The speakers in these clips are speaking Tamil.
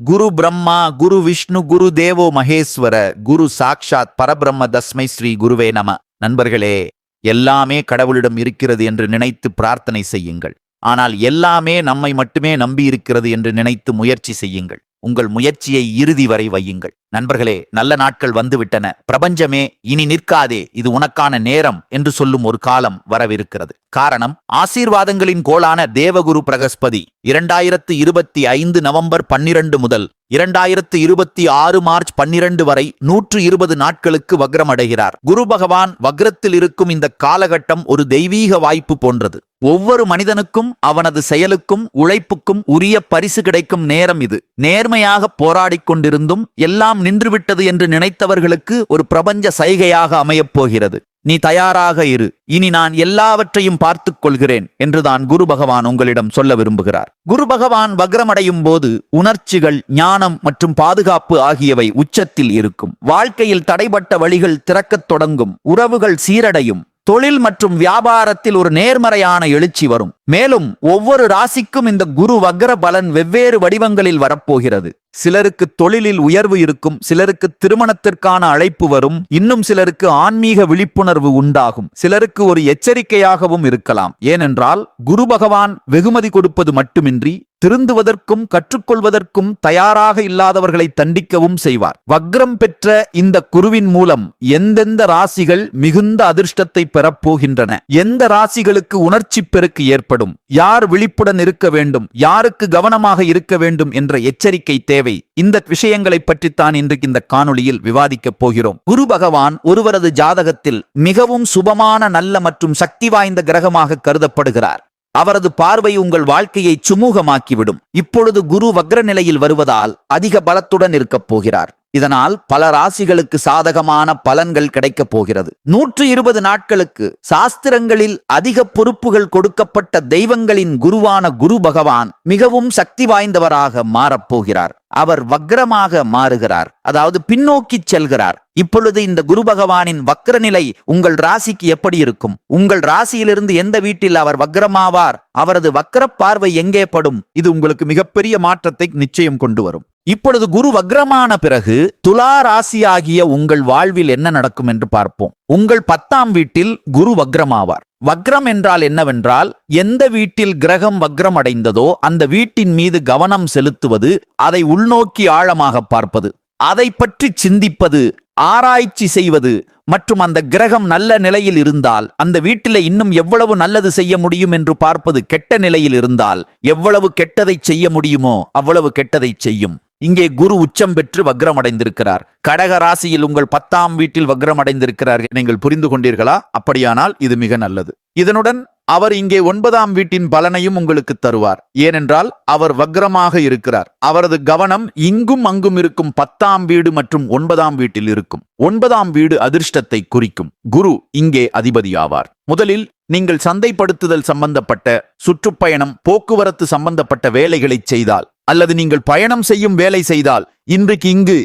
குரு பிரம்மா குரு விஷ்ணு குரு தேவோ மகேஸ்வர குரு சாக்ஷாத் பரபிரம்ம தஸ்மை ஸ்ரீ குருவே நம. நண்பர்களே எல்லாமே கடவுளிடம் இருக்கிறது என்று நினைத்து பிரார்த்தனை செய்யுங்கள். ஆனால் எல்லாமே நம்மை மட்டுமே நம்பியிருக்கிறது என்று நினைத்து முயற்சி செய்யுங்கள். உங்கள் முயற்சியை இறுதி வரை வையுங்கள். நண்பர்களே நல்ல நாட்கள் வந்துவிட்டன. பிரபஞ்சமே இனி நிற்காதே. இது உனக்கான நேரம் என்று சொல்லும் ஒரு காலம் வரவிருக்கிறது. காரணம் ஆசீர்வாதங்களின் கோளான தேவகுரு பிரகஸ்பதி. இரண்டாயிரத்து இருபத்தி ஐந்து நவம்பர் பன்னிரண்டு முதல் இரண்டாயிரத்து இருபத்தி ஆறு மார்ச் பன்னிரண்டு வரை நூற்று இருபது நாட்களுக்கு வக்ரம் அடைகிறார் குரு பகவான் வக்ரத்தில் இருக்கும் இந்த காலகட்டம் ஒரு தெய்வீக வாய்ப்பு போன்றது. ஒவ்வொரு மனிதனுக்கும் அவனது செயலுக்கும் உழைப்புக்கும் உரிய பரிசு கிடைக்கும் நேரம் இது. நேர்மையாக போராடிக் கொண்டிருந்தும் எல்லாம் நின்றுவிட்டது என்று நினைத்தவர்களுக்கு ஒரு பிரபஞ்ச சைகையாக அமையப் போகிறது நீ தயாராக இரு. இனி நான் எல்லாவற்றையும் பார்த்துக் கொள்கிறேன் என்றுதான் குரு பகவான் உங்களிடம் சொல்ல விரும்புகிறார். குரு பகவான் வக்ரமடையும் போது உணர்ச்சிகள் ஞானம் மற்றும் பாதுகாப்பு ஆகியவை உச்சத்தில் இருக்கும். வாழ்க்கையில் தடைபட்ட வழிகள் திறக்கத் தொடங்கும். உறவுகள் சீரடையும். தொழில் மற்றும் வியாபாரத்தில் ஒரு நேர்மறையான எழுச்சி வரும். மேலும் ஒவ்வொரு ராசிக்கும் இந்த குரு வக்ர பலன் வெவ்வேறு வடிவங்களில் வரப்போகிறது. சிலருக்கு தொழிலில் உயர்வு இருக்கும் சிலருக்கு திருமணத்திற்கான அழைப்பு வரும் இன்னும் சிலருக்கு ஆன்மீக விழிப்புணர்வு உண்டாகும். சிலருக்கு ஒரு எச்சரிக்கையாகவும் இருக்கலாம். ஏனென்றால் குரு பகவான் வெகுமதி கொடுப்பது மட்டுமின்றி திருந்துவதற்கும் கற்றுக்கொள்வதற்கும் தயாராக இல்லாதவர்களை தண்டிக்கவும் செய்வார். வக்ரம் பெற்ற இந்த குருவின் மூலம் எந்தெந்த ராசிகள் மிகுந்த அதிர்ஷ்டத்தை பெறப்போகின்றன? எந்த ராசிகளுக்கு உணர்ச்சி பெருக்கு ஏற்படும்? யார் விழிப்புடன் இருக்க வேண்டும்? யாருக்கு கவனமாக இருக்க வேண்டும்? என்ற எச்சரிக்கை தேவை. இந்த விஷயங்களை பற்றித்தான் இன்றைக்கு இந்த காணொளியில் விவாதிக்கப் போகிறோம். குரு பகவான் ஒருவரது ஜாதகத்தில் மிகவும் சுபமான நல்ல மற்றும் சக்தி வாய்ந்த கிரகமாக கருதப்படுகிறார். அவரது பார்வை உங்கள் வாழ்க்கையை சுமூகமாக்கிவிடும். இப்பொழுது குரு வக்ர நிலையில் வருவதால் அதிக பலத்துடன் இருக்கப் போகிறார். இதனால் பல ராசிகளுக்கு சாதகமான பலன்கள் கிடைக்கப் போகிறது. நூற்று இருபது நாட்களுக்கு சாஸ்திரங்களில் அதிக பொறுப்புகள் கொடுக்கப்பட்ட தெய்வங்களின் குருவான குரு பகவான் மிகவும் சக்தி வாய்ந்தவராக மாறப்போகிறார் அவர் வக்ரமாக மாறுகிறார். அதாவது பின்னோக்கி செல்கிறார். இப்பொழுது இந்த குரு பகவானின் வக்ர நிலை உங்கள் ராசிக்கு எப்படி இருக்கும்? உங்கள் ராசியிலிருந்து எந்த வீட்டில் அவர் வக்ரமாவார்? அவரது வக்ர பார்வை எங்கே படும்? இது உங்களுக்கு மிகப்பெரிய மாற்றத்தை நிச்சயம் கொண்டு வரும். இப்பொழுது குரு வக்ரமான பிறகு துலா ராசியாகிய உங்கள் வாழ்வில் என்ன நடக்கும் என்று பார்ப்போம். உங்கள் பத்தாம் வீட்டில் குரு வக்ரமாவார். வக்ரம் என்றால் என்னவென்றால் எந்த வீட்டில் கிரகம் வக்ரம் அடைந்ததோ அந்த வீட்டின் மீது கவனம் செலுத்துவது அதை உள்நோக்கி ஆழமாக பார்ப்பது அதை பற்றி சிந்திப்பது ஆராய்ச்சி செய்வது மற்றும் அந்த கிரகம் நல்ல நிலையில் இருந்தால் அந்த வீட்டில இன்னும் எவ்வளவு நல்லது செய்ய முடியும் என்று பார்ப்பது கெட்ட நிலையில் இருந்தால் எவ்வளவு கெட்டதை செய்ய முடியுமோ அவ்வளவு கெட்டதை செய்யும். இங்கே குரு உச்சம் பெற்று வக்ரம் அடைந்திருக்கிறார் கடக ராசியில் உங்கள் பத்தாம் வீட்டில் வக்ரம் அடைந்திருக்கிறார் நீங்கள் புரிந்து கொண்டீர்களா? அப்படியானால் இது மிக நல்லது. இதனுடன் அவர் இங்கே ஒன்பதாம் வீட்டின் பலனையும் உங்களுக்கு தருவார். ஏனென்றால் அவர் வக்ரமாக இருக்கிறார். அவரது கவனம் இங்கும் அங்கும் இருக்கும் பத்தாம் வீடு மற்றும் ஒன்பதாம் வீட்டில் இருக்கும். ஒன்பதாம் வீடு அதிர்ஷ்டத்தை குறிக்கும். குரு இங்கே அதிபதியாவார். முதலில் நீங்கள் சந்தைப்படுத்துதல் சம்பந்தப்பட்ட சுற்றுப்பயணம் போக்குவரத்து சம்பந்தப்பட்ட வேலைகளை செய்தால் அல்லது நீங்கள் பயணம் செய்யும் வேலை செய்தால் இன்றைக்கு இங்கு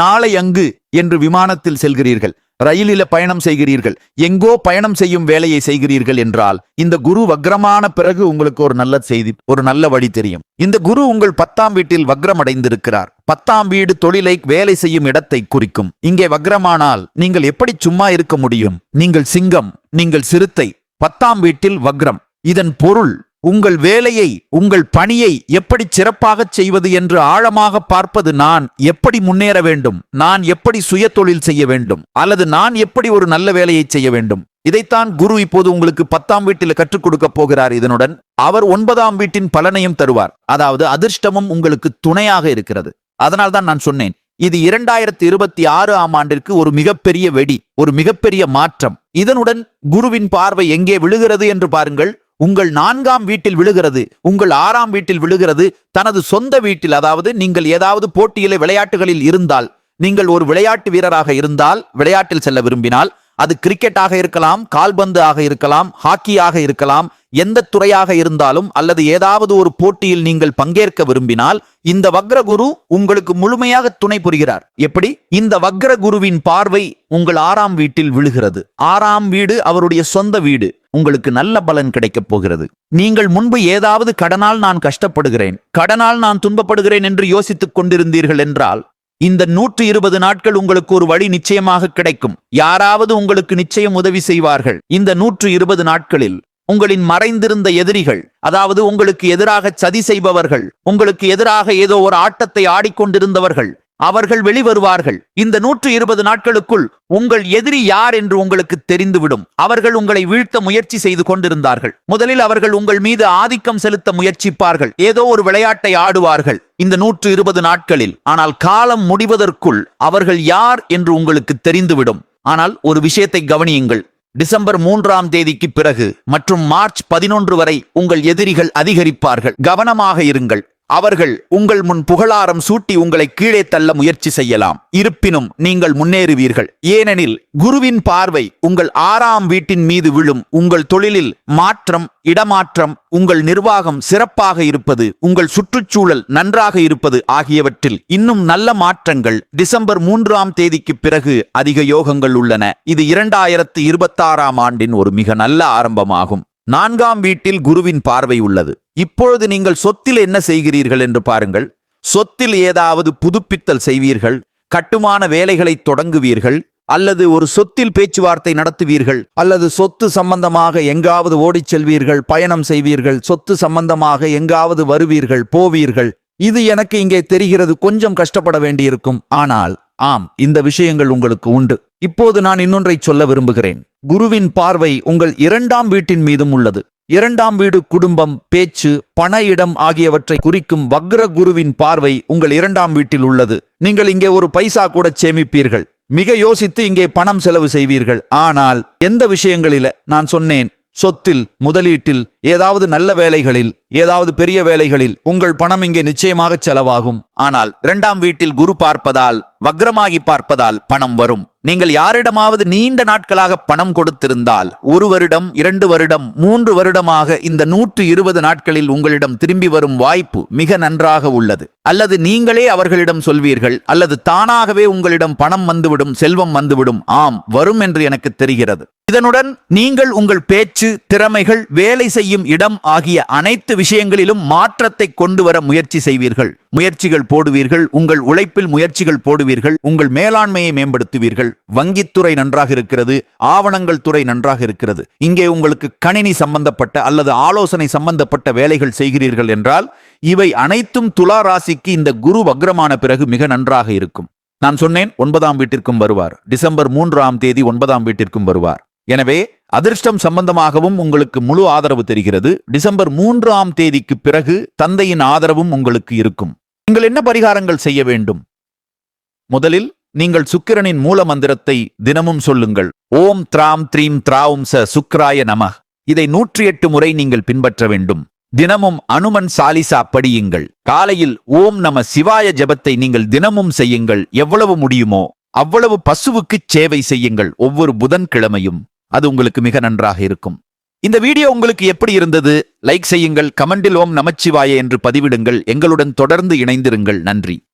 நாளை அங்கு என்று விமானத்தில் செல்கிறீர்கள். ரயிலில பயணம் செய்கிறீர்கள். எங்கோ பயணம் செய்யும் வேலையை செய்கிறீர்கள் என்றால் இந்த குரு வக்ரமான பிறகு உங்களுக்கு ஒரு நல்ல செய்தி ஒரு நல்ல வழி தெரியும். இந்த குரு உங்கள் பத்தாம் வீட்டில் வக்ரம் அடைந்திருக்கிறார் பத்தாம் வீடு தொழிலை வேலை செய்யும் இடத்தை குறிக்கும். இங்கே வக்ரமானால் நீங்கள் எப்படி சும்மா இருக்க முடியும்? நீங்கள் சிங்கம் நீங்கள் சிறுத்தை. பத்தாம் வீட்டில் வக்ரம். இதன் பொருள் உங்கள் வேலையை உங்கள் பணியை எப்படி சிறப்பாகச் செய்வது என்று ஆழமாக பார்ப்பது நான் எப்படி முன்னேற வேண்டும்? நான் எப்படி சுய தொழில் செய்ய வேண்டும்? அல்லது நான் எப்படி ஒரு நல்ல வேலையை செய்ய வேண்டும்? இதைத்தான் குரு இப்போது உங்களுக்கு பத்தாம் வீட்டில் கற்றுக் கொடுக்க போகிறார் இதனுடன். அவர் ஒன்பதாம் வீட்டின் பலனையும் தருவார். அதாவது அதிர்ஷ்டமும் உங்களுக்கு துணையாக இருக்கிறது. அதனால் தான் நான் சொன்னேன். இது இரண்டாயிரத்தி இருபத்தி ஆறு ஆம் ஆண்டிற்கு ஒரு மிகப்பெரிய வெடி ஒரு மிகப்பெரிய மாற்றம். இதனுடன் குருவின் பார்வை எங்கே விழுகிறது என்று பாருங்கள். உங்கள் நான்காம் வீட்டில் விழுகிறது உங்கள் ஆறாம் வீட்டில் விழுகிறது தனது சொந்த வீட்டில் அதாவது நீங்கள் ஏதாவது போட்டியில விளையாட்டுகளில் இருந்தால் நீங்கள் ஒரு விளையாட்டு வீரராக இருந்தால் விளையாட்டில் செல்ல விரும்பினால் அது கிரிக்கெட்டாக இருக்கலாம் கால்பந்து ஆக இருக்கலாம் ஹாக்கியாக இருக்கலாம் எந்த துறையாக இருந்தாலும் அல்லது ஏதாவது ஒரு போட்டியில் நீங்கள் பங்கேற்க விரும்பினால் இந்த வக்ரகுரு உங்களுக்கு முழுமையாக துணை புரிகிறார். எப்படி? இந்த வக்ரகுருவின் பார்வை உங்கள் ஆறாம் வீட்டில் விழுகிறது. ஆறாம் வீடு அவருடைய சொந்த வீடு. உங்களுக்கு நல்ல பலன் கிடைக்கப் போகிறது. நீங்கள் முன்பு ஏதாவது கடனால் நான் கஷ்டப்படுகிறேன் கடனால் நான் துன்பப்படுகிறேன் என்று யோசித்துக் கொண்டிருந்தீர்கள் என்றால் இந்த நூற்று இருபது நாட்கள் உங்களுக்கு ஒரு வழி நிச்சயமாக கிடைக்கும். யாராவது உங்களுக்கு நிச்சயம் உதவி செய்வார்கள். இந்த நூற்று இருபது நாட்களில் உங்களின் மறைந்திருந்த எதிரிகள் அதாவது உங்களுக்கு எதிராக சதி செய்பவர்கள் உங்களுக்கு எதிராக ஏதோ ஒரு ஆட்டத்தை ஆடிக்கொண்டிருந்தவர்கள் அவர்கள் வெளிவருவார்கள். இந்த நூற்று இருபது நாட்களுக்குள் உங்கள் எதிரி யார் என்று உங்களுக்கு தெரிந்துவிடும். அவர்கள் உங்களை வீழ்த்த முயற்சி செய்து கொண்டிருந்தார்கள். முதலில் அவர்கள் உங்கள் மீது ஆதிக்கம் செலுத்த முயற்சிப்பார்கள். ஏதோ ஒரு விளையாட்டை ஆடுவார்கள். இந்த நூற்று இருபது நாட்களில். ஆனால் காலம் முடிவதற்குள் அவர்கள் யார் என்று உங்களுக்கு தெரிந்துவிடும். ஆனால் ஒரு விஷயத்தை கவனியுங்கள். டிசம்பர் மூன்றாம் தேதிக்கு பிறகு மற்றும் மார்ச் பதினொன்று வரை உங்கள் எதிரிகள் அதிகரிப்பார்கள். கவனமாக இருங்கள். அவர்கள் உங்கள் முன் புகழாரம் சூட்டி உங்களை கீழே தள்ள முயற்சி செய்யலாம். இருப்பினும் நீங்கள் முன்னேறுவீர்கள். ஏனெனில் குருவின் பார்வை உங்கள் ஆறாம் வீட்டின் மீது விழும். உங்கள் தொழிலில் மாற்றம் இடமாற்றம் உங்கள் நிர்வாகம் சிறப்பாக இருப்பது உங்கள் சுற்றுச்சூழல் நன்றாக இருப்பது ஆகியவற்றில் இன்னும் நல்ல மாற்றங்கள் டிசம்பர் மூன்றாம் தேதிக்கு பிறகு அதிக யோகங்கள் உள்ளன. இது இரண்டாயிரத்து இருபத்தாறாம் ஆண்டின் ஒரு மிக நல்ல ஆரம்பமாகும். நான்காம் வீட்டில் குருவின் பார்வை உள்ளது. இப்பொழுது நீங்கள் சொத்தில் என்ன செய்கிறீர்கள் என்று பாருங்கள். சொத்தில் ஏதாவது புதுப்பித்தல் செய்வீர்கள். கட்டுமான வேலைகளை தொடங்குவீர்கள். அல்லது ஒரு சொத்தில் பேச்சுவார்த்தை நடத்துவீர்கள். அல்லது சொத்து சம்பந்தமாக எங்காவது ஓடிச் செல்வீர்கள். பயணம் செய்வீர்கள். சொத்து சம்பந்தமாக எங்காவது வருவீர்கள். போவீர்கள். இது எனக்கு இங்கே தெரிகிறது. கொஞ்சம் கஷ்டப்பட வேண்டியிருக்கும். ஆனால் ஆம் இந்த விஷயங்கள் உங்களுக்கு உண்டு. இப்போது நான் இன்னொன்றை சொல்ல விரும்புகிறேன். குருவின் பார்வை உங்கள் இரண்டாம் வீட்டின் மீதும் உள்ளது. இரண்டாம் வீடு குடும்பம் பேச்சு பண இடம் ஆகியவற்றை குறிக்கும் வக்ர குருவின் பார்வை உங்கள் இரண்டாம் வீட்டில் உள்ளது. நீங்கள் இங்கே ஒரு பைசா கூட சேமிப்பீர்கள். மிக யோசித்து இங்கே பணம் செலவு செய்வீர்கள். ஆனால் எந்த விஷயங்களில நான் சொன்னேன்? சொத்தில் முதலீட்டில் ஏதாவது நல்ல வேலைகளில் ஏதாவது பெரிய வேலைகளில் உங்கள் பணம் இங்கே நிச்சயமாக செலவாகும். ஆனால் இரண்டாம் வீட்டில் குரு பார்ப்பதால் வக்ரமாகி பார்ப்பதால் பணம் வரும். நீங்கள் யாரிடமாவது நீண்ட நாட்களாக பணம் கொடுத்திருந்தால் ஒரு வருடம் இரண்டு வருடம் மூன்று வருடமாக இந்த நூற்று இருபது நாட்களில் உங்களிடம் திரும்பி வரும் வாய்ப்பு மிக நன்றாக உள்ளது. அல்லது நீங்களே அவர்களிடம் சொல்வீர்கள் அல்லது தானாகவே உங்களிடம் பணம் வந்துவிடும் செல்வம் வந்துவிடும் ஆம் வரும் என்று எனக்கு தெரிகிறது. இதனுடன் நீங்கள் உங்கள் பேச்சு திறமைகள் வேலை செய்யும் இடம் ஆகிய அனைத்து விஷயங்களிலும் மாற்றத்தை கொண்டு வர முயற்சி செய்வீர்கள். முயற்சிகள் போடுவீர்கள். உங்கள் உழைப்பில் முயற்சிகள் போடுவீர்கள். உங்கள் மேலாண்மையை மேம்படுத்துவீர்கள். வங்கித்துறை நன்றாக இருக்கிறது. ஆவணங்கள் துறை நன்றாக இருக்கிறது. இங்கே உங்களுக்கு கணினி சம்பந்தப்பட்ட அல்லது ஆலோசனை சம்பந்தப்பட்ட வேலைகள் செய்கிறீர்கள் என்றால் இவை அனைத்தும் துலா ராசிக்கு இந்த குரு வக்ரமான பிறகு மிக நன்றாக இருக்கும். நான் சொன்னேன் ஒன்பதாம் வீட்டிற்கும் வருவார். டிசம்பர் மூன்றாம் தேதி ஒன்பதாம் வீட்டிற்கும் வருவார். எனவே அதிர்ஷ்டம் சம்பந்தமாகவும் உங்களுக்கு முழு ஆதரவு தெரிகிறது. டிசம்பர் மூன்றாம் தேதிக்கு பிறகு தந்தையின் ஆதரவும் உங்களுக்கு இருக்கும். நீங்கள் என்ன பரிகாரங்கள் செய்ய வேண்டும்? முதலில் நீங்கள் சுக்கிரனின் மூல மந்திரத்தை தினமும் சொல்லுங்கள். ஓம் த்ராம் த்ரீம் திராவும் ச சுக்ராய நம இதை நூற்றி எட்டு முறை நீங்கள் பின்பற்ற வேண்டும். தினமும் அனுமன் சாலிசா படியுங்கள். காலையில் ஓம் நம சிவாய ஜபத்தை நீங்கள் தினமும் செய்யுங்கள். எவ்வளவு முடியுமோ அவ்வளவு பசுவுக்கு சேவை செய்யுங்கள். ஒவ்வொரு புதன்கிழமையும். அது உங்களுக்கு மிக நன்றாக இருக்கும். இந்த வீடியோ உங்களுக்கு எப்படி இருந்தது? லைக் செய்யுங்கள். கமெண்டில் ஓம் நமச்சிவாய என்று பதிவிடுங்கள். எங்களுடன் தொடர்ந்து இணைந்திருங்கள். நன்றி.